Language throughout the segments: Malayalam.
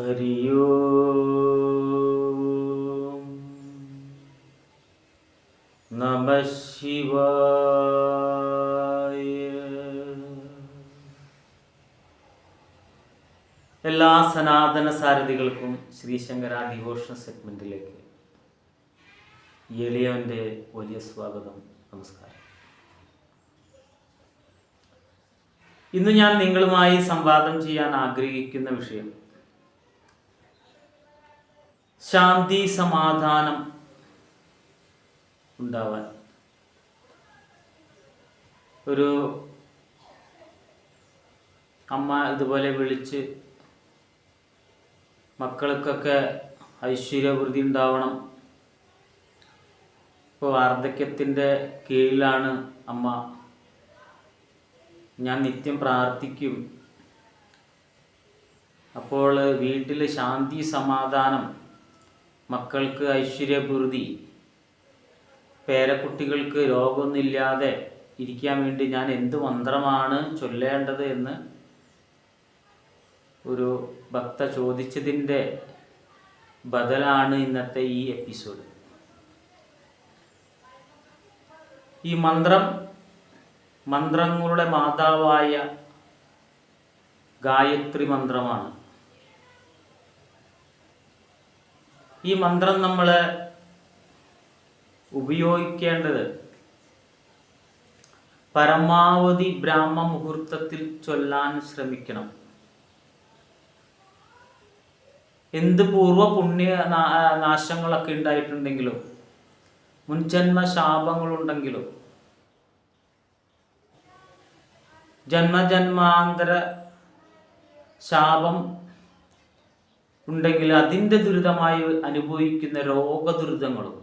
ഹരിയോ. നമ ശിവായ. എല്ലാ സനാതന സാരഥികൾക്കും ശ്രീശങ്കര ഡിവോഷൻ സെഗ്മെന്റിലേക്ക് എളിയവന്റെ വലിയ സ്വാഗതം നമസ്കാരം. ഇന്ന് ഞാൻ നിങ്ങളുമായി സംവാദം ചെയ്യാൻ ആഗ്രഹിക്കുന്ന വിഷയം ശാന്തി സമാധാനം ഉണ്ടാവാൻ. ഒരു അമ്മ ഇതുപോലെ വിളിച്ച് മക്കൾക്കൊക്കെ ഐശ്വര്യവൃതി ഉണ്ടാവണം. ഇപ്പോൾ വാർദ്ധക്യത്തിന്റെ കീഴിലാണ് അമ്മ. ഞാൻ നിത്യം പ്രാർത്ഥിക്കും. അപ്പോൾ വീട്ടിൽ ശാന്തി സമാധാനം മക്കൾക്ക് ഐശ്വര്യപൂർതി പേരക്കുട്ടികൾക്ക് രോഗമൊന്നുമില്ലാതെ ഇരിക്കാൻ വേണ്ടി ഞാൻ എന്ത് മന്ത്രമാണ് ചൊല്ലേണ്ടത് എന്ന് ഒരു ഭക്ത ചോദിച്ചതിന്റെ ബദലാണ് ഇന്നത്തെ ഈ എപ്പിസോഡ്. ഈ മന്ത്രം മന്ത്രങ്ങളുടെ മാതാവായ ഗായത്രി മന്ത്രമാണ്. ഈ മന്ത്രം നമ്മൾ ഉപയോഗിക്കേണ്ടത് പരമാവധി ബ്രാഹ്മ മുഹൂർത്തത്തിൽ ചൊല്ലാൻ ശ്രമിക്കണം. എന്ത് പൂർവ പുണ്യ നാശങ്ങളൊക്കെ ഉണ്ടായിട്ടുണ്ടെങ്കിലും മുൻജന്മ ശാപങ്ങളുണ്ടെങ്കിലും ജന്മജന്മാന്തര ശാപം ഉണ്ടെങ്കിൽ അതിന്റെ ദുരിതമായി അനുഭവിക്കുന്ന രോഗദുരിതങ്ങളും.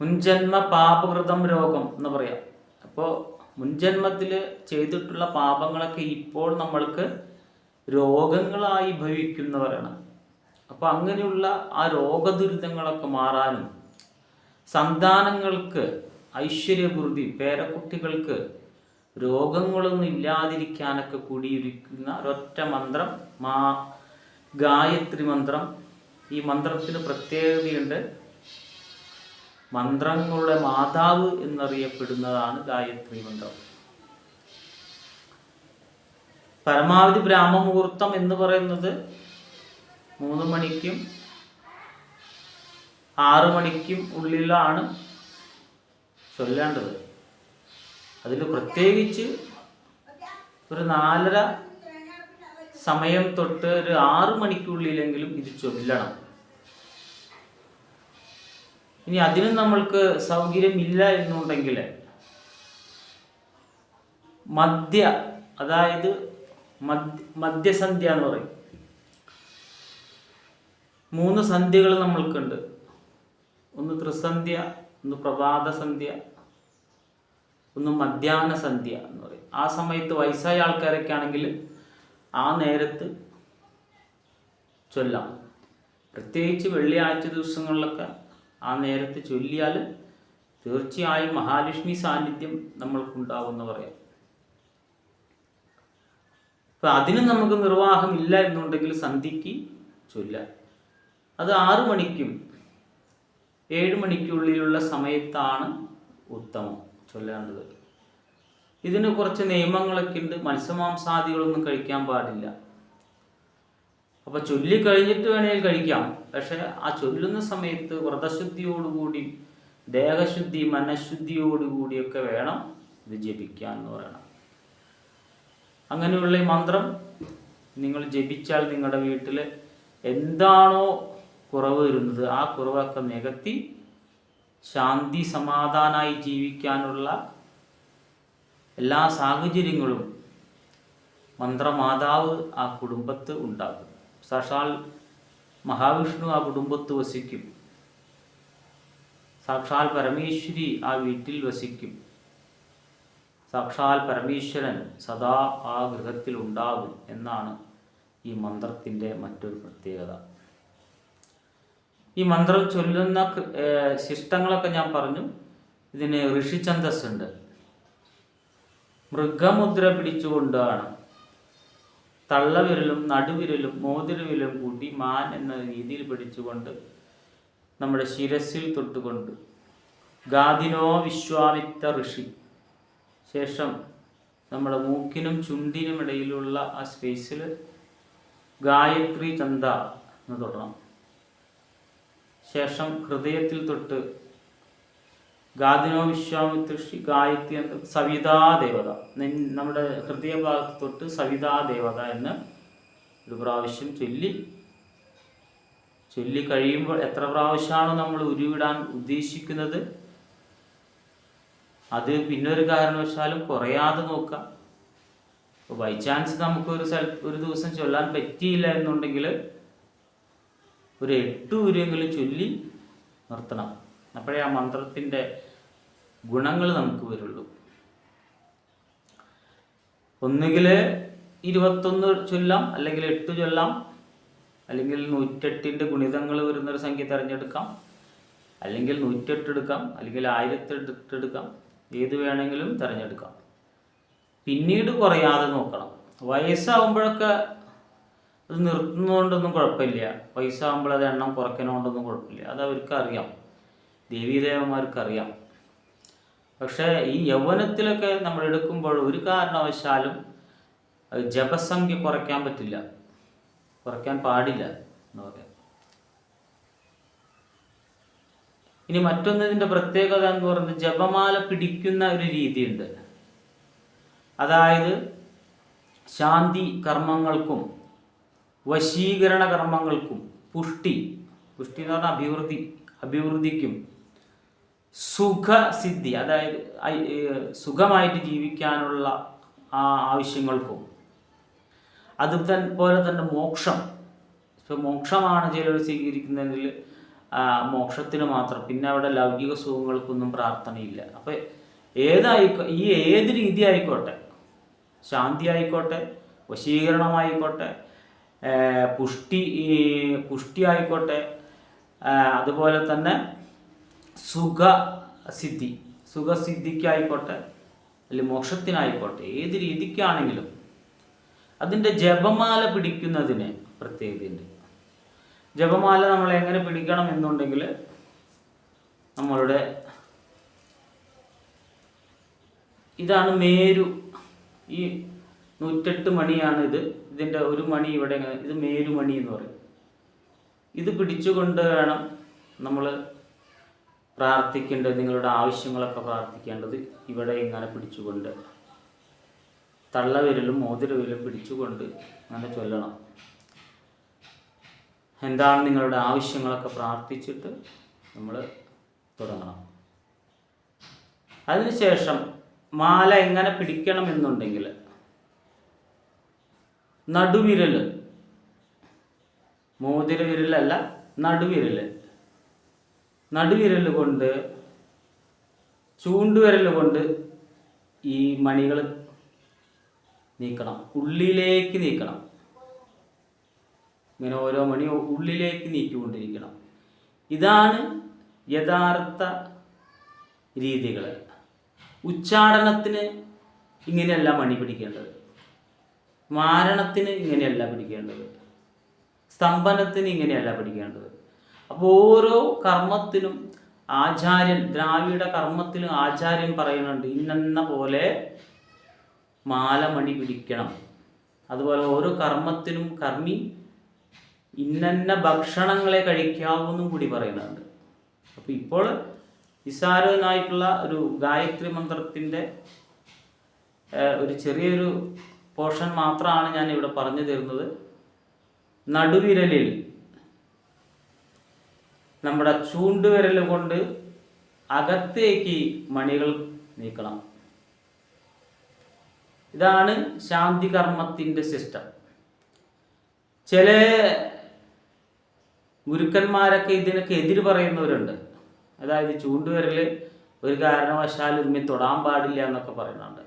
മുൻജന്മ പാപകൃതം രോഗം എന്ന് പറയാം. അപ്പോൾ മുൻജന്മത്തിൽ ചെയ്തിട്ടുള്ള പാപങ്ങളൊക്കെ ഇപ്പോൾ നമ്മൾക്ക് രോഗങ്ങളായി ഭവിക്കുന്നവരാണ്. അപ്പോൾ അങ്ങനെയുള്ള ആ രോഗദുരിതങ്ങളൊക്കെ മാറാനും സന്താനങ്ങൾക്ക് ഐശ്വര്യപൂർതി പേരക്കുട്ടികൾക്ക് രോഗങ്ങളൊന്നും ഇല്ലാതിരിക്കാനൊക്കെ കൂടിയിരിക്കുന്ന ഒരൊറ്റ മന്ത്രം മാ ഗായത്രി മന്ത്രം. ഈ മന്ത്രത്തിന് പ്രത്യേകതയുണ്ട്. മന്ത്രങ്ങളുടെ മാതാവ് എന്നറിയപ്പെടുന്നതാണ് ഗായത്രി മന്ത്രം. പരമാവധി ബ്രാഹ്മമുഹൂർത്തം എന്ന് പറയുന്നത് മൂന്ന് മണിക്കും ആറ് മണിക്കും ഉള്ളിലാണ് ചൊല്ലേണ്ടത്. അതിൽ പ്രത്യേകിച്ച് ഒരു നാലര സമയം തൊട്ട് ഒരു ആറു മണിക്കുള്ളിലെങ്കിലും ഇത് ചൊല്ലണം. ഇനി അതിനും നമ്മൾക്ക് സൗകര്യമില്ല എന്നുണ്ടെങ്കിൽ മദ്യ അതായത് മദ്യസന്ധ്യ എന്ന് പറയും. മൂന്ന് സന്ധ്യകൾ നമ്മൾക്കുണ്ട്. ഒന്ന് ത്രിസന്ധ്യ ഒന്ന് പ്രഭാത സന്ധ്യ ഒന്ന് മധ്യാഹ്ന സന്ധ്യ എന്ന് പറയും. ആ സമയത്ത് വയസ്സായ ആൾക്കാരൊക്കെ ആണെങ്കിൽ ആ നേരത്ത് ചൊല്ലാം. പ്രത്യേകിച്ച് വെള്ളിയാഴ്ച ദിവസങ്ങളിലൊക്കെ ആ നേരത്ത് ചൊല്ലിയാൽ തീർച്ചയായും മഹാലക്ഷ്മി സാന്നിധ്യം നമ്മൾക്കുണ്ടാവുമെന്ന് പറയാം. അപ്പം അതിന് നമുക്ക് നിർവാഹമില്ല എന്നുണ്ടെങ്കിൽ സന്ധ്യയ്ക്ക് ചൊല്ലാം അത് ആറു മണിക്കും ഏഴ് മണിക്കുള്ളിലുള്ള സമയത്താണ് ഉത്തമം. ചൊല്ലേണ്ടത്. ഇതിന് കുറച്ച് നിയമങ്ങളൊക്കെ ഉണ്ട്. മത്സ്യമാംസാദികളൊന്നും കഴിക്കാൻ പാടില്ല. അപ്പോൾ ചൊല്ലി കഴിഞ്ഞിട്ട് വേണേൽ കഴിക്കാം. പക്ഷേ ആ ചൊല്ലുന്ന സമയത്ത് വ്രതശുദ്ധിയോടുകൂടി ദേഹശുദ്ധി മനഃശുദ്ധിയോടുകൂടിയൊക്കെ വേണം ഇത് ജപിക്കാൻ എന്ന് പറയണം. അങ്ങനെയുള്ള മന്ത്രം നിങ്ങൾ ജപിച്ചാൽ നിങ്ങളുടെ വീട്ടിൽ എന്താണോ കുറവ് വരുന്നത് ആ കുറവൊക്കെ നികത്തി ശാന്തി സമാധാനമായി ജീവിക്കാനുള്ള എല്ലാ സാഹചര്യങ്ങളും മന്ത്രമാതാവ് ആ കുടുംബത്ത് ഉണ്ടാകും. സാക്ഷാൽ മഹാവിഷ്ണു ആ കുടുംബത്ത് വസിക്കും. സാക്ഷാൽ പരമേശ്വരി ആ വീട്ടിൽ വസിക്കും. സാക്ഷാൽ പരമേശ്വരൻ സദാ ആ ഗൃഹത്തിൽ ഉണ്ടാകും എന്നാണ് ഈ മന്ത്രത്തിന്റെ മറ്റൊരു പ്രത്യേകത. ഈ മന്ത്രം ചൊല്ലുന്ന ശിഷ്ടങ്ങളൊക്കെ ഞാൻ പറഞ്ഞു. ഇതിന് ഋഷിചന്ദസ് ഉണ്ട്. മൃഗമുദ്ര പിടിച്ചുകൊണ്ടാണ്. തള്ളവിരലും നടുവിരലും മോതിരവിരലും കൂട്ടി മാൻ എന്ന രീതിയിൽ പിടിച്ചുകൊണ്ട് നമ്മുടെ ശിരസിൽ തൊട്ടുകൊണ്ട്. ഗാദിനോ വിശ്വാമിത്ത ഋഷി. ശേഷം നമ്മുടെ മൂക്കിനും ചുണ്ടിനും ഇടയിലുള്ള ആ സ്പേസിൽ ഗായത്രി ചന്ത എന്ന് തൊടണം ശേഷം ഹൃദയത്തിൽ തൊട്ട് ഗാദിനോ വിശ്വാമിത്രി ഗായത്രി എന്ന് സവിതാ ദേവത. നമ്മുടെ ഹൃദയഭാഗത്ത് തൊട്ട് സവിതാ ദേവത എന്ന് ഒരു പ്രാവശ്യം ചൊല്ലി ചൊല്ലി കഴിയുമ്പോൾ എത്ര പ്രാവശ്യമാണ് നമ്മൾ ഉരുവിടാൻ ഉദ്ദേശിക്കുന്നത്? അത് പിന്നെ ഒരു കാരണവശാലും കുറയാതെ നോക്കാം. ബൈ ചാൻസ് നമുക്ക് ഒരു സ്ഥല ഒരു ദിവസം ചൊല്ലാൻ പറ്റിയില്ല എന്നുണ്ടെങ്കിൽ ഒരു എട്ട് ഉരുവെങ്കിലും ചൊല്ലി നിർത്തണം. അപ്പോഴേ ആ മന്ത്രത്തിന്റെ ഗുണങ്ങൾ നമുക്ക് വരുള്ളൂ. ഒന്നുകിൽ ഇരുപത്തൊന്ന് ചൊല്ലാം അല്ലെങ്കിൽ എട്ട് ചൊല്ലാം അല്ലെങ്കിൽ നൂറ്റെട്ടിന്റെ ഗുണിതങ്ങൾ വരുന്നൊരു സംഖ്യ തിരഞ്ഞെടുക്കാം. അല്ലെങ്കിൽ നൂറ്റെട്ട് എടുക്കാം അല്ലെങ്കിൽ ആയിരത്തെട്ട് എടുക്കാം ഏത് വേണമെങ്കിലും തിരഞ്ഞെടുക്കാം. പിന്നീട് കുറയാതെ നോക്കണം. വയസ്സാവുമ്പോഴൊക്കെ അത് നിർത്തുന്നതുകൊണ്ടൊന്നും കുഴപ്പമില്ല. പൈസ ആകുമ്പോൾ അത് എണ്ണം കുറയ്ക്കുന്നതുകൊണ്ടൊന്നും കുഴപ്പമില്ല. അത് അവർക്ക് അറിയാം ദേവീദേവന്മാർക്ക് അറിയാം പക്ഷേ ഈ യൗവനത്തിലൊക്കെ നമ്മൾ എടുക്കുമ്പോൾ ഒരു കാരണവശാലും ജപസംഖ്യ കുറയ്ക്കാൻ പറ്റില്ല. കുറയ്ക്കാൻ പാടില്ല എന്ന് പറയാം. ഇനി മറ്റൊന്നതിന്റെ പ്രത്യേകത എന്ന് പറയുന്നത് ജപമാല പിടിക്കുന്ന ഒരു രീതിയുണ്ട്. അതായത് ശാന്തി കർമ്മങ്ങൾക്കും വശീകരണ കർമ്മങ്ങൾക്കും പുഷ്ടി പുഷ്ടി എന്ന് പറഞ്ഞാൽ അഭിവൃദ്ധി അഭിവൃദ്ധിക്കും സുഖസിദ്ധി അതായത് സുഖമായിട്ട് ജീവിക്കാനുള്ള ആ ആവശ്യങ്ങൾക്കും. അതുപോലെ തന്നെ മോക്ഷം. ഇപ്പോൾ മോക്ഷമാണ് ചിലർ സ്വീകരിക്കുന്നതെങ്കിൽ മോക്ഷത്തിന് മാത്രം. പിന്നെ അവിടെ ലൗകിക സുഖങ്ങൾക്കൊന്നും പ്രാർത്ഥനയില്ല. അപ്പോൾ ഏതായിക്കോ ഈ ഏത് രീതി ആയിക്കോട്ടെ ശാന്തി ആയിക്കോട്ടെ വശീകരണമായിക്കോട്ടെ പുഷ്ടി പുഷ്ടി ആയിക്കോട്ടെ അതുപോലെ തന്നെ സുഖസിദ്ധി. സുഖസിദ്ധിക്കായിക്കോട്ടെ അല്ലെങ്കിൽ മോക്ഷത്തിനായിക്കോട്ടെ ഏത് രീതിക്കാണെങ്കിലും അതിന്റെ ജപമാല പിടിക്കുന്നതിന് പ്രത്യേകതയുണ്ട്. ജപമാല നമ്മൾ എങ്ങനെ പിടിക്കണം എന്നുണ്ടെങ്കിൽ നമ്മളുടെ ഇതാണ് മേരു. ഈ നൂറ്റെട്ട് മണിയാണ് ഇത് ഇതിന്റെ ഒരു മണി ഇവിടെ ഇത് മേരുമണി എന്ന് പറയും. ഇത് പിടിച്ചുകൊണ്ട് വേണം നമ്മൾ പ്രാർത്ഥിക്കേണ്ടത് നിങ്ങളുടെ ആവശ്യങ്ങളൊക്കെ പ്രാർത്ഥിക്കേണ്ടത് ഇവിടെ ഇങ്ങനെ പിടിച്ചുകൊണ്ട്. തള്ളവിരലും മോതിരവിരലും പിടിച്ചുകൊണ്ട് അങ്ങനെ ചൊല്ലണം. എന്താണ് നിങ്ങളുടെ ആവശ്യങ്ങളൊക്കെ പ്രാർത്ഥിച്ചിട്ട് നമ്മൾ തുടങ്ങണം. അതിനുശേഷം മാല എങ്ങനെ പിടിക്കണം എന്നുണ്ടെങ്കിൽ നടുവിരൽ മോതിര വിരലല്ല നടുവിരൽ നടുവിരൽ കൊണ്ട് ചൂണ്ടുവിരൽ കൊണ്ട് ഈ മണികൾ നീക്കണം. ഉള്ളിലേക്ക് നീക്കണം. ഇങ്ങനെ ഓരോ മണി ഉള്ളിലേക്ക് നീക്കിക്കൊണ്ടിരിക്കണം. ഇതാണ് യഥാർത്ഥ രീതികൾ ഉച്ചാടനത്തിന് ഇങ്ങനെയല്ല മണി പിടിക്കേണ്ടത്. മാരണത്തിന് ഇങ്ങനെയല്ല പിടിക്കേണ്ടത്. സ്തംഭനത്തിന് ഇങ്ങനെയല്ല പിടിക്കേണ്ടത്. അപ്പോൾ ഓരോ കർമ്മത്തിനും ആചാര്യൻ ദ്രാവിഡ കർമ്മത്തിലും ആചാര്യൻ പറയുന്നുണ്ട് ഇന്നെന്ന പോലെ മാലമണി പിടിക്കണം. അതുപോലെ ഓരോ കർമ്മത്തിനും കർമ്മി ഇന്നന്ന ഭക്ഷണങ്ങളെ കഴിക്കാവൂന്നും കൂടി പറയുന്നുണ്ട്. അപ്പോൾ ഇപ്പോൾ നിസ്സാരനായിട്ടുള്ള ഒരു ഗായത്രി മന്ത്രത്തിന്റെ ഒരു ചെറിയൊരു പോർഷൻ മാത്രമാണ് ഞാൻ ഇവിടെ പറഞ്ഞു തരുന്നത് നടുവിരലിൽ നമ്മുടെ ചൂണ്ടുവിരൽ കൊണ്ട് അകത്തേക്ക് മണികൾ നീക്കണം. ഇതാണ് ശാന്തി കർമ്മത്തിന്റെ സിസ്റ്റം. ചില ഗുരുക്കന്മാരൊക്കെ ഇതിനൊക്കെ എതിര് പറയുന്നവരുണ്ട്. അതായത് ചൂണ്ടുവിരൽ ഒരു കാരണവശാലും ഇതിന്മേൽ തൊടാൻ പാടില്ല എന്നൊക്കെ പറയുന്നുണ്ട്.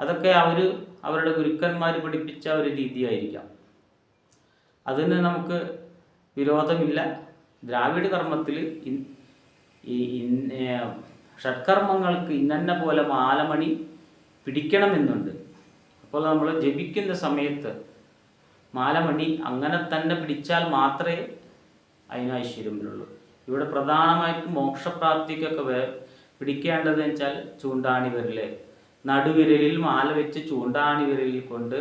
അതൊക്കെ അവർ അവരുടെ ഗുരുക്കന്മാർ പഠിപ്പിച്ച ഒരു രീതിയായിരിക്കാം. അതിന് നമുക്ക് വിരോധമില്ല. ദ്രാവിഡ കർമ്മത്തിൽ ഈ ഷഡ്കർമ്മങ്ങൾക്ക് ഇന്നെ പോലെ മാലമണി പിടിക്കണമെന്നുണ്ട്. അപ്പോൾ നമ്മൾ ജപിക്കുന്ന സമയത്ത് മാലമണി അങ്ങനെ തന്നെ പിടിച്ചാൽ മാത്രമേ അതിന് ഐശ്വര്യം വരുള്ളൂ ഇവിടെ പ്രധാനമായിട്ടും മോക്ഷപ്രാപ്തിക്കൊക്കെ പിടിക്കേണ്ടതെന്ന് പിടിക്കേണ്ടത് വെച്ചാൽ ചൂണ്ടാണി വിരൽ. നടുവിരലിൽ മാല വെച്ച് ചൂണ്ടാണി വിരലിൽ കൊണ്ട്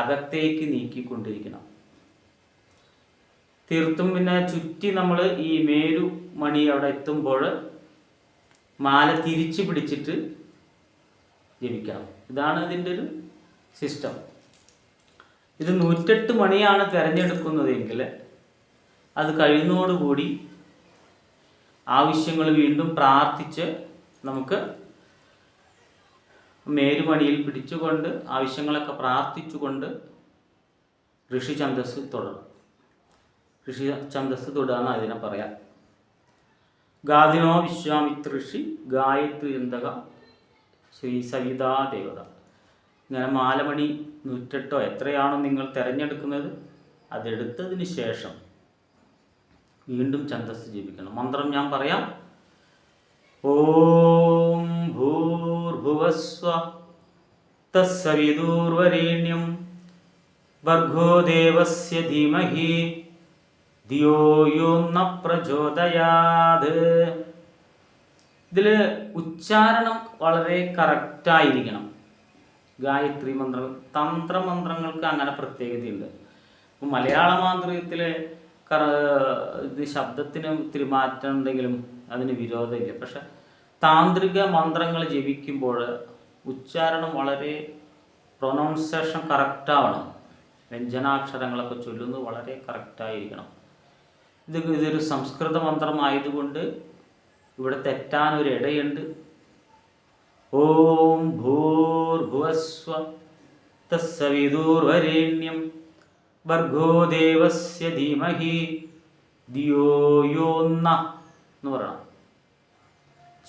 അകത്തേക്ക് നീക്കിക്കൊണ്ടിരിക്കണം. തീർത്തും പിന്നെ ചുറ്റി നമ്മൾ ഈ മേരു മണി അവിടെ എത്തുമ്പോൾ മാല തിരിച്ചു പിടിച്ചിട്ട് ജപിക്കണം. ഇതാണ് ഇതിന്റെ ഒരു സിസ്റ്റം. ഇത് നൂറ്റെട്ട് മണിയാണ് തിരഞ്ഞെടുക്കുന്നതെങ്കിൽ അത് കഴിയുന്നതോടുകൂടി ആവശ്യങ്ങൾ വീണ്ടും പ്രാർത്ഥിച്ച് നമുക്ക് മേരുമണിയിൽ പിടിച്ചുകൊണ്ട് ആവശ്യങ്ങളൊക്കെ പ്രാർത്ഥിച്ചുകൊണ്ട് ഋഷി ഛന്ദസ് തുടരും. ഋഷി ഛന്ദസ് തുടർന്ന് അതിനെ പറയാം. ഗാദിനോ വിശ്വാമിത്ര ഋഷി ഗായത്രി എന്തക ശ്രീ സവിതാ ദേവത. ഇങ്ങനെ മാലമണി നൂറ്റെട്ടോ എത്രയാണോ നിങ്ങൾ തിരഞ്ഞെടുക്കുന്നത് അതെടുത്തതിന് ശേഷം വീണ്ടും ഛന്ദസ് ജീവിക്കണം മന്ത്രം ഞാൻ പറയാം. ഓം തസ്സവിദൂർവരേണ്യം. ഭർഗോ ദേവസ്യ ധീമഹി ധിയോ യോ ന പ്രചോദയാത്. ഇതിൽ ഉച്ചാരണം വളരെ കറക്റ്റായിരിക്കണം ഗായത്രി മന്ത്രം തന്ത്രമന്ത്രങ്ങൾക്ക് അങ്ങനെ പ്രത്യേകതയുണ്ട്. മലയാള മാന്ത്രികത്തിലെ കറ ഇത് ശബ്ദത്തിന് ഒത്തിരി മാറ്റം ഉണ്ടെങ്കിലും അതിന് വിരോധമില്ല. പക്ഷെ താന്ത്രിക മന്ത്രങ്ങൾ ജപിക്കുമ്പോൾ ഉച്ചാരണം വളരെ പ്രൊനൗൺസേഷൻ കറക്റ്റാവണം വ്യഞ്ജനാക്ഷരങ്ങളൊക്കെ ചൊല്ലുന്നത് വളരെ കറക്റ്റായിരിക്കണം ഇത് ഇതൊരു സംസ്കൃത മന്ത്രമായതുകൊണ്ട് ഇവിടെ തെറ്റാൻ ഒരു ഇടയുണ്ട്. ഓം ഭൂർഭുവസ്വ തസ്സവിദൂർവരേണ്യം ഭർഗോ ദേവസ്യ ധീമഹി ദിയോ യോ ന എന്ന് പറയണം.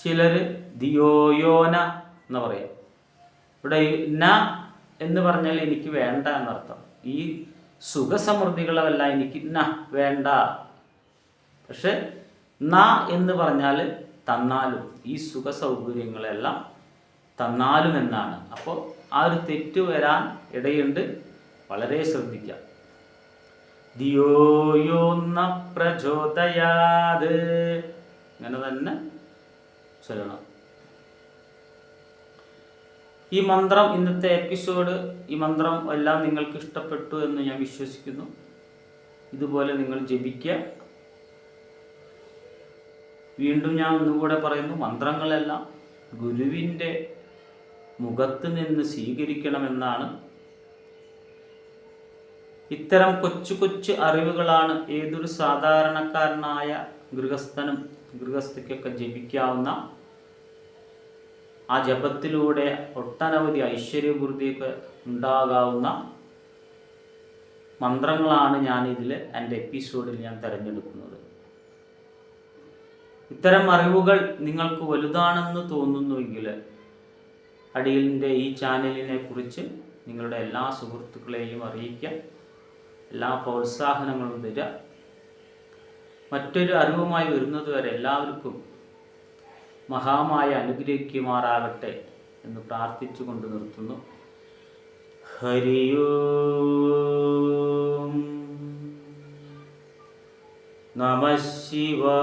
ചിലർ ദിയോയോന എന്ന് പറയും. ഇവിടെ ന എന്ന് പറഞ്ഞാൽ എനിക്ക് വേണ്ട എന്നർത്ഥം. ഈ സുഖസമൃദ്ധികളല്ല എനിക്ക് ന വേണ്ട. പക്ഷെ ന എന്ന് പറഞ്ഞാൽ തന്നാലും ഈ സുഖ സൗകര്യങ്ങളെല്ലാം തന്നാലും എന്നാണ് അപ്പോൾ ആ ഒരു തെറ്റ് വരാൻ ഇടയുണ്ട്. വളരെ ശ്രദ്ധിക്കുക ദിയോയോന്ന പ്രചോദയാത്. അങ്ങനെ തന്നെ ചൊല്ലണം. ഈ മന്ത്രം ഇന്നത്തെ എപ്പിസോഡ് ഈ മന്ത്രം എല്ലാം നിങ്ങൾക്ക് ഇഷ്ടപ്പെട്ടു എന്ന് ഞാൻ വിശ്വസിക്കുന്നു. ഇതുപോലെ നിങ്ങൾ ജപിക്കുക. വീണ്ടും ഞാൻ ഒന്നുകൂടെ പറയുന്നു മന്ത്രങ്ങളെല്ലാം ഗുരുവിന്റെ മുഖത്ത് നിന്ന് സ്വീകരിക്കണമെന്നാണ്. ഇത്തരം കൊച്ചു കൊച്ചു അറിവുകളാണ് ഏതൊരു സാധാരണക്കാരനായ ഗൃഹസ്ഥനും ഗൃഹസ്ഥയ്ക്കൊക്കെ ജപിക്കാവുന്ന ആ ജപത്തിലൂടെ ഒട്ടനവധി ഐശ്വര്യപൂർത്തിയൊക്കെ ഉണ്ടാകാവുന്ന മന്ത്രങ്ങളാണ് ഞാൻ ഇതിൽ എന്റെ എപ്പിസോഡിൽ ഞാൻ തിരഞ്ഞെടുക്കുന്നത്. ഇത്തരം അറിവുകൾ നിങ്ങൾക്ക് വലുതാണെന്ന് തോന്നുന്നുവെങ്കിൽ അടിയലിന്റെ ഈ ചാനലിനെ കുറിച്ച് നിങ്ങളുടെ എല്ലാ സുഹൃത്തുക്കളെയും അറിയിക്കുക എല്ലാ പ്രോത്സാഹനങ്ങളും തരിക മറ്റൊരു അറിവുമായി വരുന്നതുവരെ എല്ലാവർക്കും മഹാമായ അനുഗ്രഹിക്കുമാറാകട്ടെ എന്ന് പ്രാർത്ഥിച്ചുകൊണ്ട് നിർത്തുന്നു. ഹരിയോ നമ ശിവായ